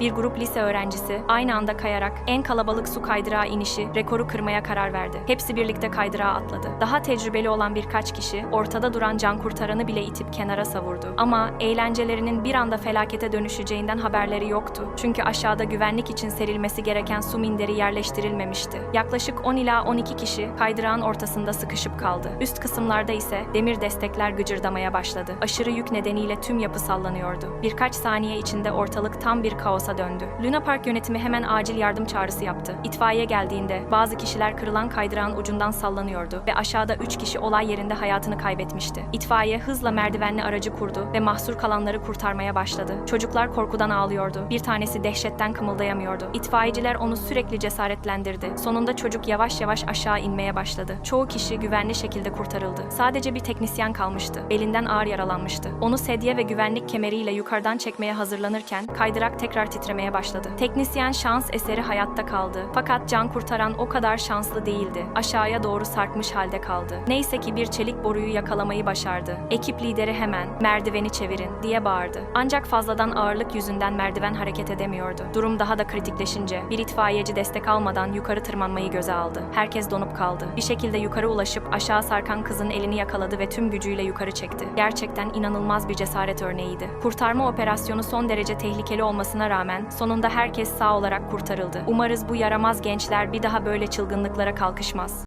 Bir grup lise öğrencisi aynı anda kayarak en kalabalık su kaydırağı inişi rekoru kırmaya karar verdi. Hepsi birlikte kaydırağa atladı. Daha tecrübeli olan birkaç kişi ortada duran can kurtaranı bile itip kenara savurdu. Ama eğlencelerinin bir anda felakete dönüşeceğinden haberleri yoktu. Çünkü aşağıda güvenlik için serilmesi gereken su minderi yerleştirilmemişti. Yaklaşık 10 ila 12 kişi kaydırağın ortasında sıkışıp kaldı. Üst kısımlarda ise demir destekler gıcırdamaya başladı. Aşırı yük nedeniyle tüm yapı sallanıyordu. Birkaç saniye içinde ortalık tam bir kaosa döndü. Luna Park yönetimi hemen acil yardım çağrısı yaptı. İtfaiye geldiğinde bazı kişiler kırılan kaydırağın ucundan sallanıyordu ve aşağıda 3 kişi olay yerinde hayatını kaybetmişti. İtfaiye hızla merdivenli aracı kurdu ve mahsur kalanları kurtarmaya başladı. Çocuklar korkudan ağlıyordu. Bir tanesi dehşetten kımıldayamıyordu. İtfaiyeciler onu sürekli cesaretlendirdi. Sonunda çocuk yavaş yavaş aşağı inmeye başladı. Çoğu kişi güvenli şekilde kurtarıldı. Sadece bir teknisyen kalmıştı. Belinden ağır yaralanmıştı. Onu sedye ve güvenlik kemeriyle yukarıdan çekmeye hazırlanırken kaydırak tekrar titremeye başladı. Teknisyen şans eseri hayatta kaldı. Fakat can kurtaran o kadar şanslı değildi. Aşağıya doğru sarkmış halde kaldı. Neyse ki bir çelik boruyu yakalamayı başardı. Ekip lideri hemen merdiveni çevirin diye bağırdı. Ancak fazladan ağırlık yüzünden merdiven hareket edemiyordu. Durum daha da kritikleşince bir itfaiyeci destek almadan yukarı tırmanmayı göze aldı. Herkes donup kaldı. Bir şekilde yukarı ulaşıp aşağı sarkan kızın elini yakaladı ve tüm gücüyle yukarı çekti. Gerçekten inanılmaz bir cesaret örneğiydi. Kurtarma operasyonu son derece tehlikeli olmasına rağmen sonunda herkes sağ olarak kurtarıldı. Umarız bu yaramaz gençler bir daha böyle çılgınlıklara kalkışmaz.